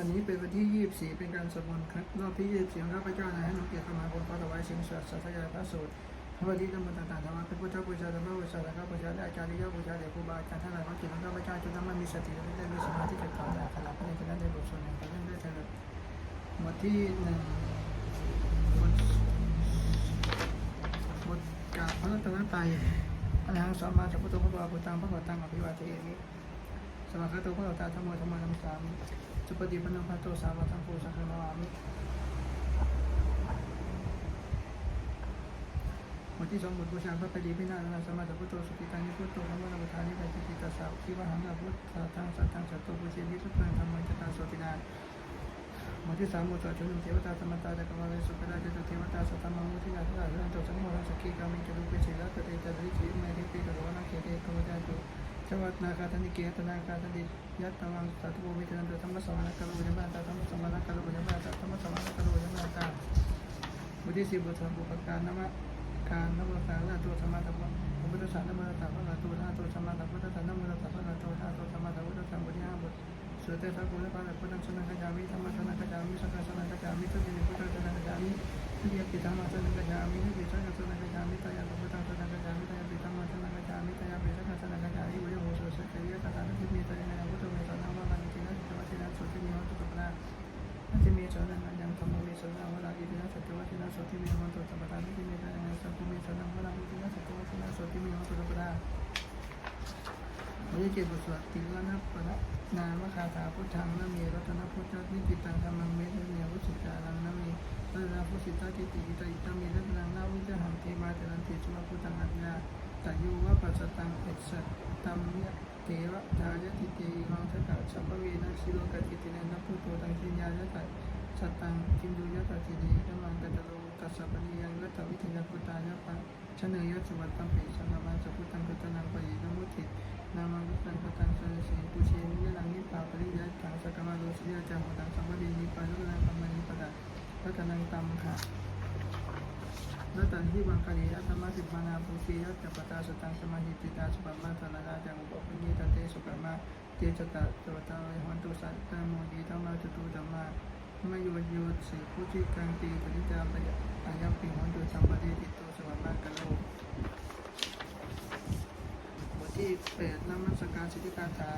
วันนี้เป็นวันที่ 24 เป็นการสวดมนต์ครับรอบที่ 24ของข้าพเจ้านะให้น้องเกียรติเข้ามาบนพระถวายสิ่งสวดสัตยายพระสูตรพระวันที่ธรรมต่างๆธรรมะพระพุทธบูชาธรรมบูชาและข้าบูชาและอาจารย์ที่ยอบูชาเดี๋ยวครูบาอาจารย์ท่านหลายว่าจิตของข้าพเจ้าจนทำให้มีสติและได้มีสมาธิเกิดความอยากขลับพระในจะได้บทสวดแห่งการเล่นได้เถิดหมวดที่หนึ่งบทบทกาบพระรัตนตรัยอรหังสัมมาสัมพุทโธพระบาพุทธังพระบาตังอภิวาเทมิสมาคาโตพระตาธรรมธรรมธรรมสามิสุปฏิปันโนภะกสังโฆสังฆนามิบทที่สองนาศสมมาสัพพุทโธสุขิตังนิพุทโธธรรมนัมทานิปัจจิตตัสสาวพพุทธทังสัตตังสัตโตปุเชนิทุตังธรรมสาม บทสวดชนุเทวตาสมตาตะกวาเลสุปราจตุเทวตาสัตตมังมุทิยาทุลาสันโตสังโฆสักขีกามิจตุเปเชระตเตจาริจิเมริปิ จาตุชวัตนาคาธนิเกตนาคาธนิยัตตวังสัตตุวิจนันตธรรมสวรรคารุยมาตาธรรมสวรรคารุยมาตาธรรมสวรรคารุยมาตาบทที่สิบบทสวดบุปการนามะการนมะการละตัวสมาธิพระพุทธศาสนามะตาพระตัวท่าตัวสมาธิพุทธศาสนามะตาพระตัวท่าตัวสมาธิพุทธศาสนบทที่ห้าบทสุเตสะกุลปะพุทธังสนังกัจามิธรรมสนังกัจามิสังฆสนังกัจามิทุติยพุทธังสนังกัจามิทุติยปิธรรมสนังกัจามิทุติยสังฆสนังกัจามิตายาพุทธังสนังกัจามิตายาปิธรรมสนังกัจามิตายาปิสังฆสนังกัจามิ โสสะเกยะตถาคตมีตายาพุทธเมสนังวะมันตินะสัจวัตินะโสติมิโหตุตปะอัติเมสนังยังธรรมเมสนังวะลาอิตินะสัจวัตินะโสติมิโหตุตปะนิติเมตายังสัพพุเมสนังวะลาอิตินะสัจวัตินะโสติมิโหตุตปะวิจิตรบุตรสวดติวนาปะนามคาถาพุทธังนมีรัตนพุทธนิจิตังธรรมังเมตเนียวุสิตานังนามีรัตนพุสิตาจิติกิตาอิตามีรัตนังนาวิจหังเทมาเตนันติสุวพุทธังอัญญาตยุวะปัสตังเอสสตัมยะ เทวะทายติเตมังทกะสัมภเวนะชิโลกติติเนนะพุทโธตังสิญาญะตะสัตตังกิมดุยะตติเนธรรมังกัตโลตัสสะปะนิยังรัตวิทยาพุทธายะปังชเนยะสวัตตัมปิสังมังสัพพุทธังกัตนังปะเยนะมุตินามังสังฆตังสรเสปุเชนิยลังนิปาปริยัตถังสกมาโลสิยาจังตังสัมปะเดนิปานุนังธรรมนิปะดารัตนังตัมขะ รัตันทิวังคาริยะธรรมสิบานาภูเชยะจัปตาสตังสมาหิติตาสุปมาตนานาจังอุปปนิตเตสุปมาเจจตะโตตาเวหันตุสัตตโมดีธรรมาจตุธรรมามโยโยสิพุจิกังตีปริจาปยอายัปิหันตุสัมปะเดติโตสวรรค์กะโลบทที่แปดนมัสการสิทธิคาถา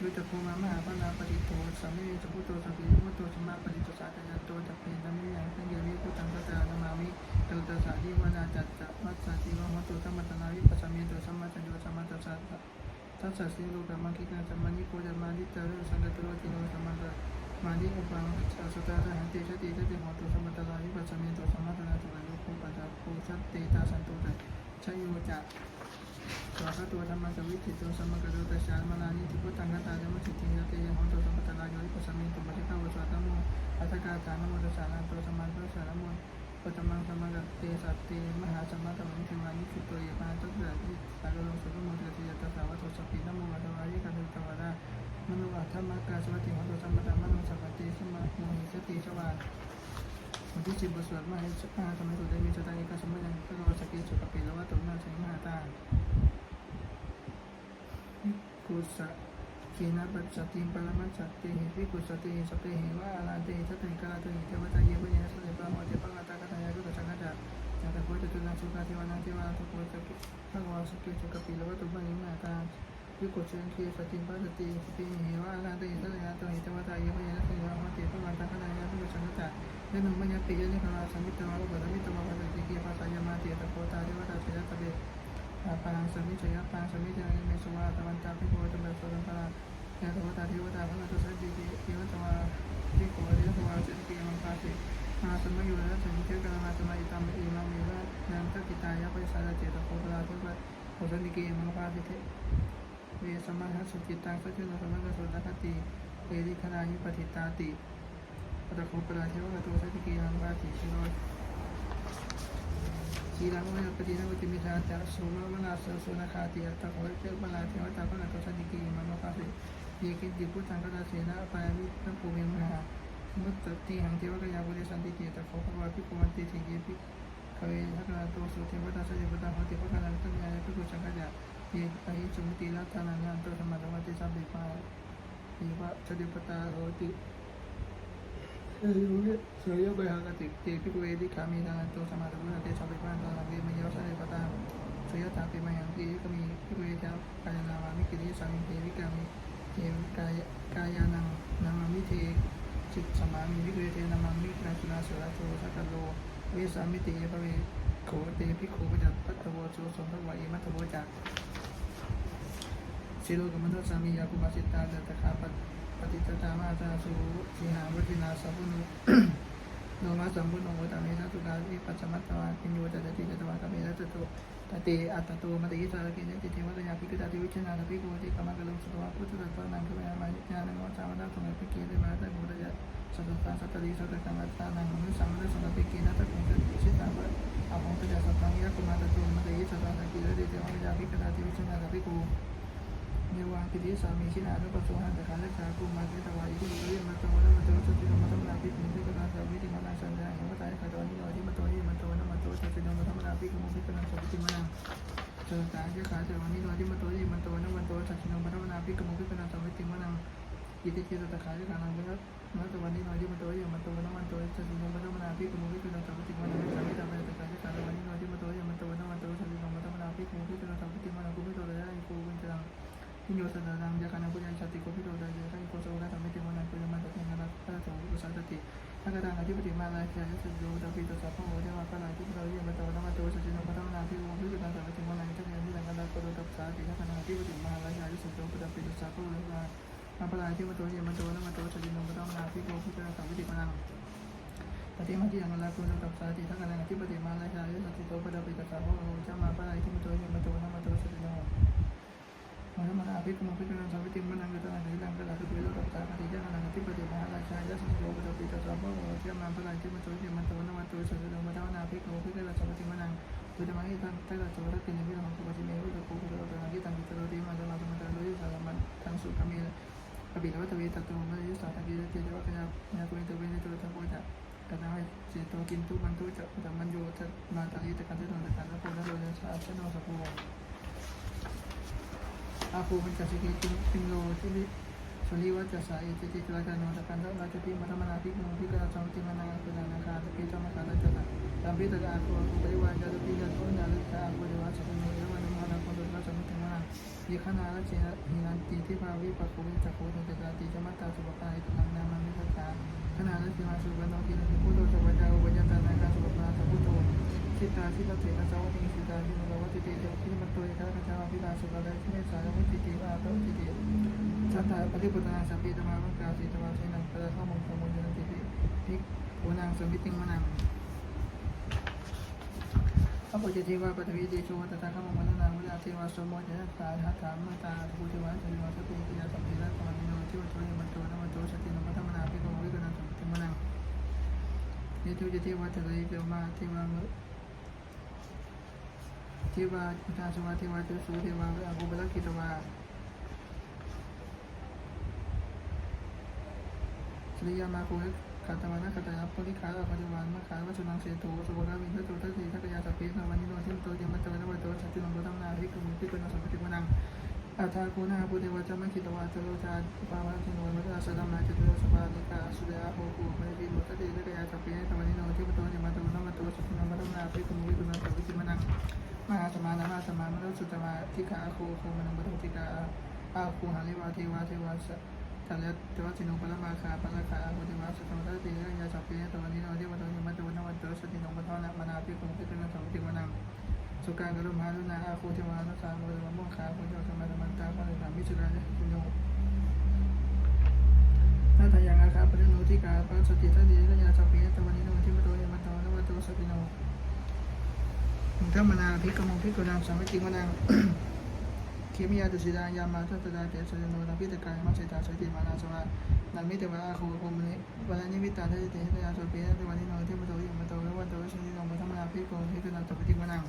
ดูจากภูมามหาพระนาปฏิโทสัมมิจพุทโตสัพพิมุตโตสมาปฏิโตสาธยาโตจักเพนัมมิยังทังเยวิพุทธังกัจจานามามิเตตสาธิวนาจัตตะมัสสติวะหัตตุธรรมตนาวิปัสสมิโตสัมมาจันโยสัมมาตัสสะทัสสะสิโลกามังคิกังสัมมานิโกจามมานิตารุสังกตโรติโนสัมมาตะมานิอุปังสาสตาระหันติชติชติหัตตุสัมมาตนาวิปัสสมิโตสัมมาตนาตุโยโคปัจจโคชัตเตตาสันตุตะชโยจะ สวากตัวธรรมะสวิจิตตัวสมกระโดดชามาลานิทิพุทธังคตาธรรมสิทธิยะเตยังหนตุสัมปตะลายอยปุสมิตุปะทิฆาวสวัตโมอัตกาตานโมตัสสะนันโตสมันโตสารโมปตมังสมกเตสัตเตมหาสมมาตมังเทวานิสุตโตยปาตุสะทิสารโลสุตโมเตติยตัสสะวัตถุสปินโมวัตวายิกันตุตวะระมโนอัตถมกาสวัติหนตุสัมปตะมโนสัพพติสมาโมหิสติสวาวันที่สิบบทสวดมหาสัพพะธรรมสุเตมีสตานิกสมัยังพระกวาสกิจสุกปิละวัตุนาสังมหาตา กุสะขีนาปัจจติปรมัจจติหิวิกุสติสเปหิวะอาลาเตทัตติกาลาตุหิเทวตาเยปะเยนะสุเตปะโมเตปะกาตากตายากุตสังฆะจัจัตโพจตุนังสุขาเทวานังเทวาทุโพจตุพระวาสกิสุกปิลวัตุปะนิมาตาวิกุสังคีสติปัสสติสเปหิวะอาลาเตทัตติกาตุหิเทวตาเยปะเยนะสุเตปะโมเตปะกาตากตายากุตสังฆะจัยนุมัญญปิยนิพพาสมิตวะอุปสมิตวะปัสติกีปัสสยมาเตตะโพตาเทวตาเทตะเบปารังสมิจยปังสมิจยเมสวาตวันตาภิโกตเมสุรังปาราเยตวตาเทวตาพระตุสัจจิติวตวาภิโกเทวตวาจิตติมังคาสิมาสมัยยุระสมิเทกามาสมัยตัมเอมังเมระนันตกิตายะปัสสะเจตโคปราทุปะโคสันิเกมังคาสิเทเวสมัหัสจิตังสัจจุนสมังกสุตคติเอริคณายิปฏิตาติปตะโคปราเทวตวสัจจิมังคาสิชิโนชีรั งวะปฏินวติมิทาจะสุมวนาสสุนาคาติอัตตะโหเจปนาเทวตาพระนัตสันติกีมโนภาสิเยกิจิพุทธัง เสนาปายมิตภูมิมหามุตติหังเทวกยาบุริสันติเกตะโคภวะพิกุมันติสิเยปิคเวทักนาโตสุเทวตาสัจจิปตาหติภะนันตัญญาภิกุสังฆะเยอหิสุมติรัตนานันโตธรรมะวัติสัพพิปามีพระชดิปตาโหติเออเนี่ยเสียไปหากติเตปิกเวดิขามีทางตัวสมาธิพุทธเตชะไปบ้านตอนเวมยศเดปตาเสียตาปิมายังกีก็มีพิกเวเจ้ากายนาวามิกิริสามิเทวิกามิเทวกายกายานังนามามิเทจิตสมามิวิเวเทนามามิกราสุนาสุราโชสักโลเวสามิเตภเวโขเตพิโขปจัตปัตตโวโชสมภวะเอมัตตโวจักสิโลกมนุษย์สามียาคุมาสิตาเดตคาปป ฏิจตามาตาสุสีหาวัตินาสัพพุนุโนมาสัมพุโนตามิสัตุกาวิปัสสมัตตวาปิญโยจตติจตวาตเมรัตโตตติอัตตโตมติสารกินติเทวตยาภิกตาติวิชนาภิกโกติกรรมกลุสุตวะพุทธตัตนังขเมมาญาณังวัจามะตะตุงภิกเกติมาตะโมตยะสัตตาสัตติสัตตกรรมตานังมุสัมมะสัตติเกนะตะกุงตติสิตาบะอาภงตยะสัตตังยะกุมาตะตุมติสัตตาสักกิรติเทวตยาภิกตาติวิชนาภิกโก เนวาปิติสามีชินานุปัสสหันตะคันเลกากุมาเกตวาอิทิวิมัตโตนะมัตโตสติโนมัตตมนาภิกขุภิกนาสาวิติมานาสันดาหิมตายขัดวันนิโนทิมัตโตวนิมัตโตนะมัตโตสติโนมัตตมนาภิกขุภิกนาสาวิติมานาเจอตาเจ้าขาเจวันนิโนทิมัตตวนิมัตตวนะมัตตวสติโนมัตตมนาภิกขุภิกขุนาสาวิติมานาอิติเจตตะขาเจขานังเวรมัตตวันนิโนทิมัตตวนิมัตตวนะมัตตวสติโนมัตตมนาภิกขุภิกขุนาสาวิติมานาสาวิตาเวตะขาเจขาวันนิโนทิมัตตวนิมัตตวนะมัตตวสติโนมัตตมนาภิกขุภิกขุนาสาวิติมานากุมิโตระยะอิโกวินจัง พิโยสนนตังยากานาปุยัญชาติโกพิโรดายะทังโกโสระธรรมิติวนังปุยมาตเทนะรัตตาโสอุสัตติถ้ากตังอธิปติมาลายชายสุโยตปิตสัพพโหเทวะปะลายทุกเราเยี่ยมตะวัะมาโตสัจจิโนปะทวนาภิวงพิจาตังสัพพิมนังเจ้าเยี่ยมนังกันดาโกโดตัปสาติทักตังอธิปติมาลายชายสุโยปะปิตัสัพพโหเทวะมาปะลายที่มาโตเยี่ยมโตนมาโตสัจจิโนปะทวนาภิวงพิจุตังสัพพิมนังปฏิมาที่ยังลาคุณตับสาติทักตังอธิปติมาลายชายสุโยปะปิตสัพพโหเจ้ามาปะลายที่มาโตเยี่ยมโตนมาโตสัจจิโน มนาอภิกมาภิกขณังสาวิติมันังกตนังนิรังกตาตุเวโรตังตาปฏิยานังทิปฏิมาราชายะสังโฆปตปิตตระโมเทียมันพลังทียมันโตเทียมันโวนวันโตสัจโนมาทวนาอภิกมาภิกขณังสาวิติมันังตุเดมาหิตันเตระจวัตตินิพิรังคุปติเมวุตะโกคุตระตังกิตังกิตรติมาจะมาตุมาตะลุยสารมันทังสุขามีอบิลวัตเวตตุมายุสัตติเตจวัคยาญาตุเวตเวนิตุตะวกจะกนาให้เจตัวกินทุมันทุจะตัมันโยจะมาตะลิตะกันเจตุตะกันตะโกนะโรยชาชโนสะโก อาภูมิจัสกิจิปิโนทิลิสุริวัจสายจิติจราจานนตกันทราชพิมัธมนาภิกษุภิกษุสองจิมนาคุณานาคาตปิจมคาตะจัตตามพิตอาคูปริวาจตุปิจันโตนาลิกาปุริวาสกุเมยวันมานาคนตุลาสมุติมายิขนาลเจนหินันติทิภาวิปักขุวิจักขุตตาติจมัตตาสุปกายตุนังนามามิทัตตาขณะนั้นสิมาสุบันโนกินติพุทโธสวัจจาวัจจตานาคาสุปกาสัพพุทโธ สิตาที่เราเทนะสาวติสิตาที่เราวัติเตเดที่มันตัวเอกราชาพิลาสุกาได้ที่ไม่สายวัติเตวาตวัติเตสัตตาปฏิปุตนาสัพพิธรรมาวังกาสิตวาเทนังปะข้ามงคลมุญนันติปิทิโอนางสมิติงมนังพระพุทธเทวาปฐวีเดโชตถาคมมนังเวลาเทวาสมโมจนะตาหาถามาตาภูเทวาจริวาสติปิยาสัพพิราสมังโนที่วัตถุยมันโตนมันโตสตินมัตมนาภิโกวิกนันสมิติงมนังเยตุเจเทวาทะเลเกมาเทวา เทวาอุตาสวาเทวาเจุสูเทวาอากุบลกิตวาสริยามาคุคาตวานะคาตาปุริขาอาปฏิวานมะขาวสุนังเสตุสุโภาวินทตุทัสสีทักยาสัพเพนวันนิโนทิมโตเยมัตตวนวัตโตสัตติโนโตตังนาภิกุมิภิกขุนสัมปติวนังอาทาโคนาปุเทวาจามังคิตวาจะโรจาปาวะทิโนมัตตาสดัมนาจิตุสภาลิกาสุเดาโหกุมะริโนทัตติทักยาสัพเพนวันนิโนทิมโตเยมัตตวนวัตโตสัตติโนโตตังนาภิกุมิภิกขุนสัมปติวนัง มหาสมานามาสมามนุสุตมาทิกาโคโคมนังปทุติกาอาคูหาลิวาเทวาเทวาสทัลเลเทวสินุปละมาคาปะละคาอาคูเทวาสุตมตติยาสัพเพตวันนี้โนเทวตวันนี้มัตตวันวันตสตินุปทานะมนาภิกุภิกุนังสัมติวนังสุการกรุมหาลุนาอาคูเทวานุสามโมะโมคาโคเทวสมาธมันตาปะละมิสุรานะคุโยนาทยังอาคาปะโนทิกาปัสสติทัตติยาสัพเพตวันนี้โนเทวตวันนี้มัตตวันวันตสติโน ถ้ามนาพิกมงพิกุณังสามิติวนังเคมียาตุสิดายามาทัตตาเตสุโนนาพิตกายมาเสตาสติมานาสวานามิเตวะอาโคโคมนิวันนิมิตาเตเตเตยาโสเปียเตวันนิโนเทมโตยมโตเวันโตสินิโนมธรรมนาพิกมงพิกุณังสัมปติวนัง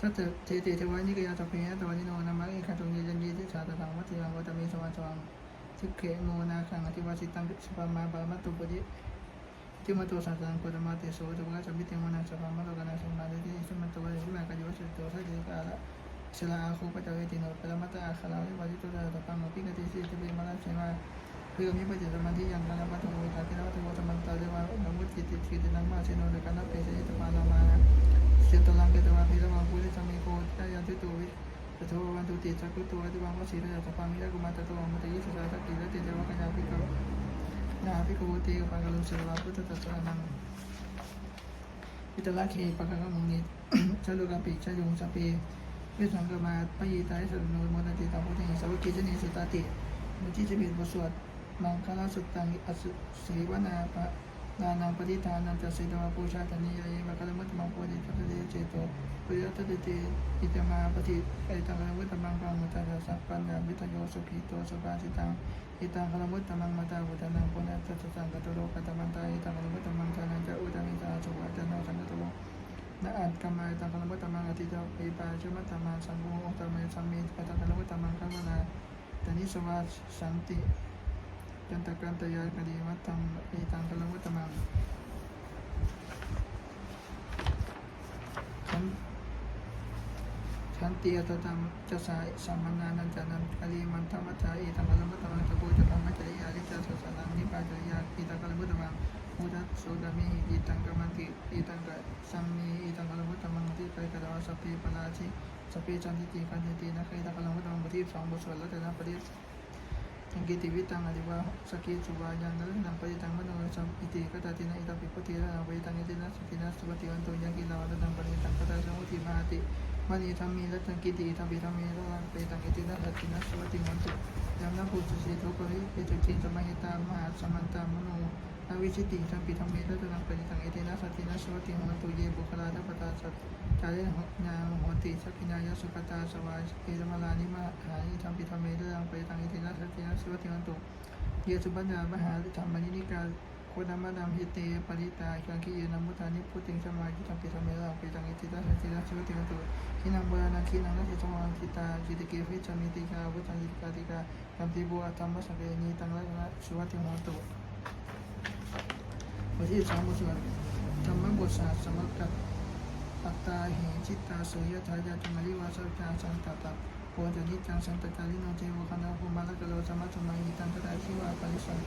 ทัตเตเตเตเทวานิกยาสัพเตวันนิโนนามาเอขัตุเยจันยีติชาตตังวัติรังวัตมิสวาสวังทิเขโมนาคังอธิวาสิตังสุปมาปาลมัตตุปจิ มาตัวสังสารปรมาเตโสตัวก็จะมิติมานาสภามาโลกนาสมาเดติสุมาตัวเวสุมาคโยสุตัวสัจจิกาละชลาอาคูปะจเวติโนปรมัตตาอาคาราวิวาจิตุระตปังอภิกติสิจะเป็นมาลาเชมาเพื่อมีปฏิสมาธิยังการมัตถโวิตาเทระวัตโวตมันตาเรวานามุติติติตินังมาเชโนเดกันนับเปเสยตปานามาเสตลังเกตวาพิระวังปุริสมิโกตายันติตุวิปะโทวันตุติจักขุตัวติวังวสีระยะตปามิระกุมาตโตมัตยิสุสาสกิระติเจวะกัญญาภิกข นาภิกขวติอุปากัลลุเสวาพุทธตัสสะนังอิตาลาเคปะกังมุนิชาลุกาปิชายุงสเปเวสังกมาปยีตายสรุโนโมนติตาพุทธิสาวกิจเนสุตติมุจิจบิดบทสวดมังคลาสุตังอสุสีวนาปะนานังปฏิทานันจะสิดวาปูชาตนิยายมะกะมุตมังโพธิทัตเตเจโตปุริยตัตเตอิตมาปฏิไอตังกะมุตมังกังมุตตะสัพพันนาวิทโยสุขิโตสุภาสิตัง อิตังคามุตตมังมาตาอุตนังปุณณะจัตสังกตโลกัตมันตาอิตังคามุตตมังตานังจะอุตังอิจาสุวัจโนสันตุโลนะอัตกามาอิตังคามุตตมังอติจาอิปาชุมัตตมังสังโฆอุตมัยสัมมิตตังคารมุตตมังขมานาตานิสวาสันติจันตกรันตยายปฏิวัตตังอิตังคามุตตมังขัน ทันตีอัตตังจะสายสัมมนานันจานันกะลีมันธรรมจาอิธรรมธรรมธรรมตะโกจะธรรมจาริยาลิจะสสนังนิพาจริยาอิตากะลมุตมังมุตัสโสดามีอิตังกะมันติอิตังกะสัมมีอิตังกะลมุตมังติไปกระดาสัพเพปราชิสเปจันทิติกันตีนะเคยตะกะลมุตมังบทีสองบทสวดและแต่ละประเดศทังกิติวิตังอะไรว่าสกิจสุวายันนังปฏิตังมโนสัมอิติกตาตินะอิตาปิปติระเวตั้งยตินะสุตินะสุปฏิวันโตยังกิลาวันตังปฏิตังกตาสังวุติมาติ วลีธรรมีรัตนกิติธรรมีธรรมีรัตนเปตังกิตินัสตินัสวัติมันตุยามนาภูสุสีทุกริเปตุจินสมัยตามหาสมันตามโนนาวิชิติธรรมีธรรมีรัตนเปตังกิตินัสตินัสวัติมันตุเยบุคลาทัพตาสัตจาริหกนาโหติสักิญายสุปตาสวาเอรมาลานิมาหานิธรรมีธรรมีรัตนเปตังกิตินัสตินัสวัติมันตุเยสุบัญญามหาธรรมนินิกา โคดามานามหิเตปริตาคังคิเยนามุตานิพุติงสมาธิทังปิทังเมตตังปฏิทังอเตนะสัตตินะสวัติโหตุขินังโบราณขินังนัสสมังคิตาจิตเกฟิจามิติกาวุตังจิตกาติกากัมติบัวธรรมสังเกนีตังละนะสวัติโหตุบทที่สองบทสวดธรรมบทศาสตร์สมกับปัตตาเหจิตตาโสยทายาจุมาริวาสัจจาสันตตะโพจนิจังสันตตาลิโนเจวคณาภูมาลกโลสมัตมาหิตังกตาชิวาปริสัน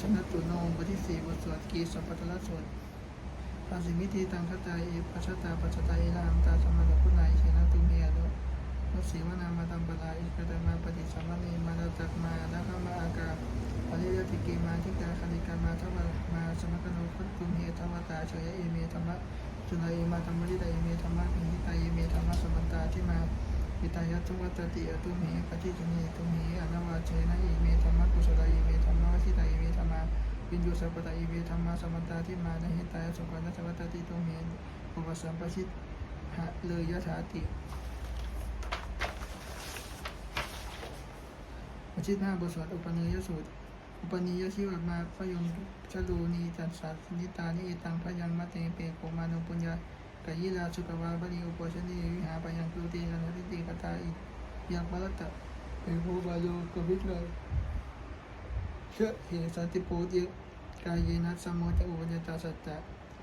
ชนะตุโนบทที่สี่บทสวดกีสัพพตละสวดปัสสิมิติตังคตาเอปัชตาปัชตาเอรามตาสมาลพุนายเชนะตุเมียโดนุสีวนามาตัมปลาอิกตมาปฏิสัมมณีมาลตักมานะคมาอากาปริยติเกมาทิกาคณิกามาทวามาสมกโนพุทธุเมธวตาเฉยเอเมธรรมะจุลเอมาธรรมริตาเอเมธรรมะพิหิตาเอเมธรรมะสมันตาที่มา ปิตายตุวัตติอตุเมปฏิจุเมตุเมอนวาเชนะเอเมธรรมะกุศลเอเมธรรมะวสิตาเอเมธรรมะวินยูสัพพตาเอเมธรรมะสมันตาที่มานะหิตายสุขันสวัตติตุเมอุปสัมปชิตหะเลยยถาติปชิตหน้าบทสวดอุปเนยสูตรอุปนิยชิวมาพยมชลูนีจันสัสนิตานิเอตังพยังมะเตเปโกมานุปุญญา กายิลาสุกวาบริอุปชนีวิหาปยังกุติอนุติติกตาอิยังบาลตะเปโกบาโลกวิทลาเชเหสันติโปติกายเยนัสสมโมจะอุปญตาสัจจะ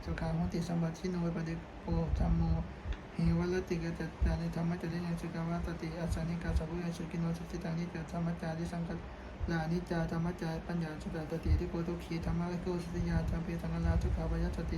สุขาหุติสัมบัติโนปฏิโปธรรมโมเหวลติกจัตตานิธรรมจัตติยังสุกวาตติอาสานิกาสัพพุยสุกินโนสุติตังนิจธรรมจาริสังกัลานิจาธรรมจาปัญญาสุตตติที่โกตุขีธรรมะโกสติยาธรรมเปตังลาทุกขาวายสติ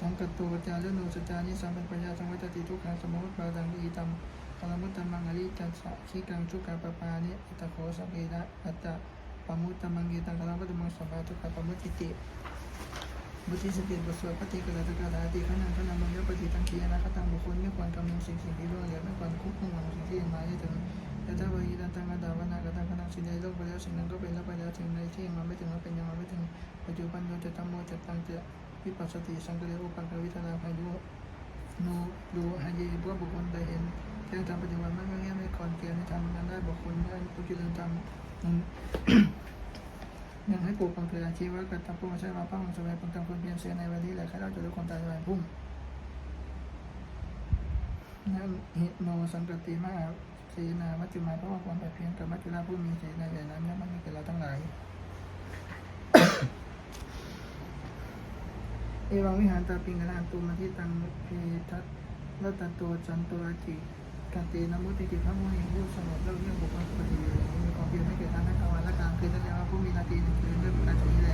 ทุกอาคุตตักติกาเอติยานังตัตอัปปะกัตตังพลังสารนังยันติปตตาเวนะจะอุตมะกุติตาเนตังโนสมกุตมังเนตังสมกัมสัพพทุกขาปมุติติโยจะพุทธังจะทังกัตโตจารุโนสจานิสัมปัญญาสังวัตติทุกขาสมุติปาดังอีตัมคลมุตตมังอริจัสสะขีกังทุกขาปปานิอัตโคสเกนะอัตตะปมุตตมังเกตังคลมุตตมังสัมปาทุกขปมุติติบุตรสติบทสวดปฏิกระตกระดาติขณะขณะมันยปฏิตังคีนะคตังบุคคลไม่ควรกำลังสิ่งสิ่งที่ล่วงเหลือไม่ควรคุกคุมของสิ่งที่มาไม่ถึงแต่ถ้าวิญญาณตังกดาวนากัตังกนังสิ่งใดโลกไปแล้วสิ่งนั้นก็เป็นแล้วไปแล้วสิ่งใดที่มาไม่ถึงก็เป็นยังมาไม่ถึงปัจจุบันโยจะตัมโมจะตังจะ วิปัสสติสังเกตอุปังกวิทนาภัยดูโนดูหายเยบุคคลใดเห็นแจ้งทำปฏิบัติไม่เงี้ยไม่ก่อนเกณฑ์ให้ทำงานได้บอกคนได้ผู้จิตธรรมนั้นยังให้ปลูกความเพียรอชีวะกับทำผู้มาใช้มาพังสมัยปังทำคนเพียรเสียในวันนี้แหละใครเราจะรู้ความตายวันพุ่มนั่นหิโนสังกติมาเสนามัจจุมาเพราะว่าความแบบเพียงกับมัจจุราผู้มีเสีในใหญ่นั้นเนี่ยมันมีแก่เราทั้งหลาย เอวังวิหารตาปิงกนาตุมาที่ตังเพทัตรัตตัวจันตัวจิกันเตนมุติติพระมุนีผู้สงบเล่าเรื่องบุคคลปฏิบัติมีความเพียรให้แก่ท่านทั้กลางวันและกลางคืนนั่นแหละว่าผู้มีนาทีหนึ่งคืนด้วยประการชนี้แล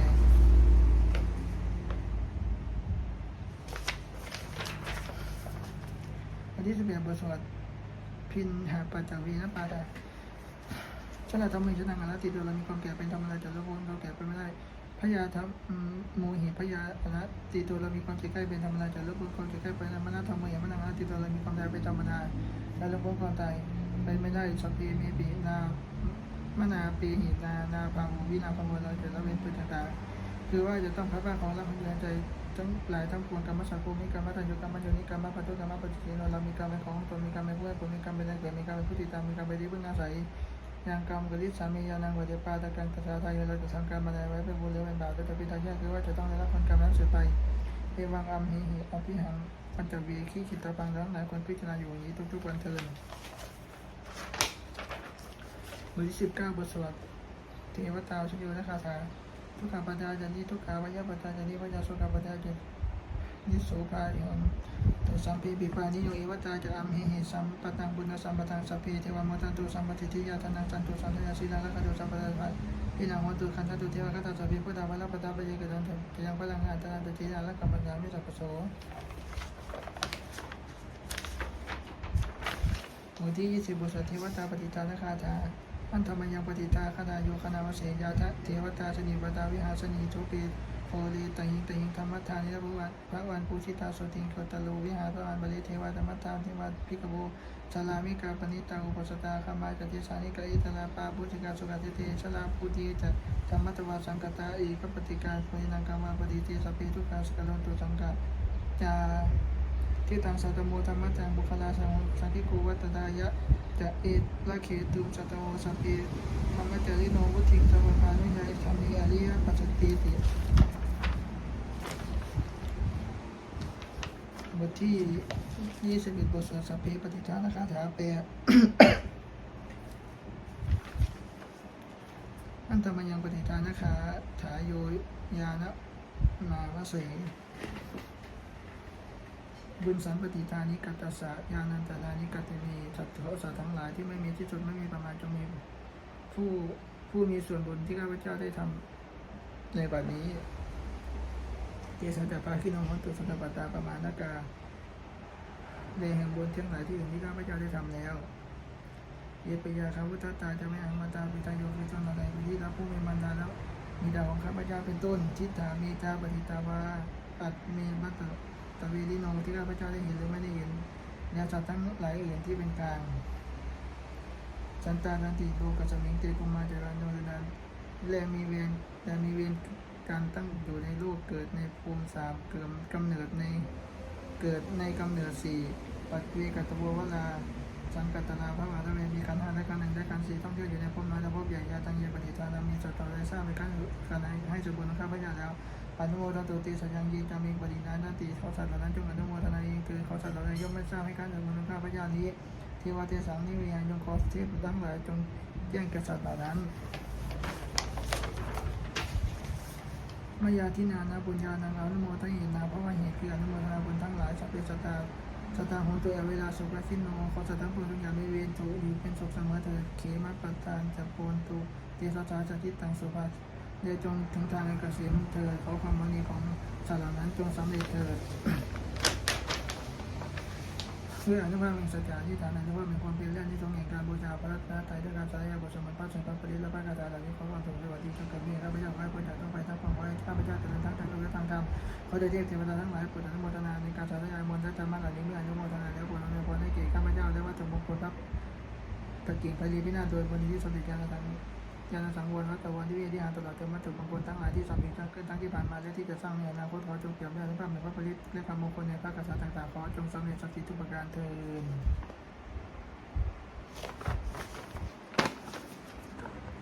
อันที่สิบเอ็ดบทสวดพินหาปัจจวีนะปาดาฉันลาดทำมือชนะงานละติดตัวเรามีความแก่เป็นธรรมดาจะละวนเราแก่ไปไม่ได้ ยาทัพโมหิพยาละตีตัวเรามีความเจ็บใกล้เป็นธรรมดาจะลดพ้นความเจ็บใกล้ไปนะมนาธรรมโมหิมนาละตีตัวเรามีความตายเป็นธรรมดาและลดความตายไปไม่ได้สัพเพเมปีนามนาปีหินานาพังวินาพังวเราจะละเว้นเป็นต่างๆคือว่าจะต้องพัดว่าของเราพันใจทั้งหลายทั้งปวงกรรมสังคมมีกรรมตัญญูกรรมโยนิกรรมพัตุกรรมปฏิเสธเรามีกรรมเป็นของตนมีกรรมเป็นเพื่อนตนมีกรรมเป็นแรงเกิดมีกรรมเป็นผู้ติดตามมีกรรมเป็นที่พึ่งอาศัย ยังกรรมกริสามียานังวเดปาตะกันกษาทายเราจะทำกรรมอะไรไว้เป็นบุญหรือเป็นบาปจะเป็นทายาคือว่าจะต้องได้รับผลกรรมนั้นสืบไปเอวังอัมหิหิอภิหังปัญจวีขี้จิตตปังแล้วหลายคนพิจารณาอยู่อย่างนี้ทุกๆวันเทินบทที่สิบเก้าบทสวดเทวตาชโยนะคาถาทุกขาปัญญาจันนิทุกขาวิยาปัญญาจันนิวิยาสุขาปัญญาจัน นิโสภาโยนสัมปีปิปานิโยเอวตาจะอัมหิหิสัมปตังบุญสัมปตังสัพเพเทวมตันตุสัมปติทิยาธนังสันตุสันตยาสีลังละคตุสัมปตะภัพินังวัตุขันธตุเทวคตาสัพพิพุทธาวัลปตาปเยกตันเทยังพลังงานตนันตจิยาละกัปปัญญามิสัพโสหมู่ที่ยี่สิบบุษเทวตาปฏิตาและคาถาอันธรรมยังปฏิตาคณาโยคณาวเสยาทะเทวตาสนิปตาวิหาสนีทุเป โพลีตหิงตหิงธรรมทานิรภวันพระวันปูชิตาสติงโกตโลวิหารพระวันบริเทวธรรมทานเทวาพิกโบสลามิกาปณิตาอุปสตาขามาจติสานิกาอิตลาปาปุจิกาสุกาติเตชลาปุติจะธรรมตวาสังกตาเอกปฏิการโพยนังกามาปฏิเตสพเพทุกขาสกลนตุสังกาจาที่ตังสัตโมธรรมจังบุคลาสังสังคิกูวัตดายะจะเอตละเขตุสัตโมสัพเพธรรมจริโนวุติงสัพพานุญาอิธรรมิอริยปัจจติติ บทที่ยี่สิบเอ็ดบทสวดสัพเพปฏิทานคาถาแปลอันตมัญยังปฏิทานคาถาโยยานะมาวเสบุญสัมปติทานิกัตตสะยานันตานิกัตติมีสัตว์สัตว์ทั้งหลายที่ไม่มีที่สุดไม่มีประมาณจงมีผู้ผู้มีส่วนบุญที่ข้าพเจ้าได้ทำในบัดนี้ เจสันตปาคิโนมันตุสันตปตาประมาณนากาในแห่งบนเชียงหลายที่อื่นที่ข้าพเจ้าได้ทำแล้ว เยปยาคาวุตตาจะไม่อังมาตาปิตาโยคือต้นอะไรที่รับผู้มีมันดาแล้ว มีดาวของข้าพเจ้าเป็นต้นทิฏฐามีตาปฏิตาวาอัตเมมัตตตะเวลิโนที่ข้าพเจ้าได้เห็นหรือไม่ได้เห็นแนวสัตว์ทั้งหลายอื่นที่เป็นกลางสันตานันติโลกัสมิงเตกุมาจารานุรนันและมีเวรและมีเวร การตั้งอยู่ในโลกเกิดในภูมิสามเกิดกำเนิดในเกิดในกำเนิดสี่ปัจเวกัตโววลาสังกัตนาพระมหาเวมีขันธ์ห้าและขันธ์หนึ่งและขันธ์สี่ต้องเที่ยวอยู่ในภพน้อยและภพใหญ่ยาตังเยปฏิทานามีสัตว์ต่อได้ทราบในขั้นขันให้สุบุญข้าพเจ้าแล้วอนุโมทนาตุติสัญญยีจามีปฏินานาติเขาสัตว์เหล่านั้นจงอนุโมทนาเองคือเขาสัตว์เหล่านั้นย่อมไม่ทราบให้ขั้นสุบุญข้าพเจ้านี้เทวเทสังนิวิญญาณจงขอเทพทั้งหลายจงแจ้งกษัตริย์เหล่านั้น มายาทินานาบุญญาณังอนุโมทนานาเพราะว่าเหตุคืออนุโมทนาบุญทั้งหลายสัพเพสตาสตาโหตัวเวลาสุขสินโนขอสตาบุญทุกอย่างไม่เวนทุอยู่เป็นสุขเสมอเถิดเขมาปัตตานจะโปนตุเตสตาจะทิตังสุภาเดจงถึงทางเกษมเถิดขอความมณีของสัตว์เหล่านั้นจงสำเร็จเถิด เพื่ออนุภาพแห่งสัจจะที่ฐานอนุภาพแห่งความเพียรและที่ทรงแห่งการบูชาพระรัตนตรัยด้วยการสายาบทสมบัติพระสงฆ์พระปริและพระคาถาเหล่านี้ขอความสุขสวัสดีจงเกิดมีข้าพเจ้าไว้พ้นจากทุกภัยทั้งปวงไว้ข้าพเจ้าจะเดินทางทางโลกและทางธรรมขอได้เทพเทวดาทั้งหลายโปรดอนุโมทนาในการสาธยายมนต์และธรรมะเหล่านี้เมื่ออนุโมทนาแล้วโปรดอนุโมทนาให้แก่ข้าพเจ้าและวัตถุมงคลพระตะเกียงไพรีพินาศโดยบนที่สมเด็จญาณสัง อย่าสังวรวัตวันที่เวที่หาตลอดเต็มวัตถุมงคลทั้งหลายที่สำเร็จทั้งทั้งที่ผ่านมาและที่จะสร้างในอนาคตขอจงเกี่ยวเนื่องในภาพในพระผลิตและความมงคลในพระกษัตริย์ต่างๆขอจงสำเร็จสักทีทุกประการเทิน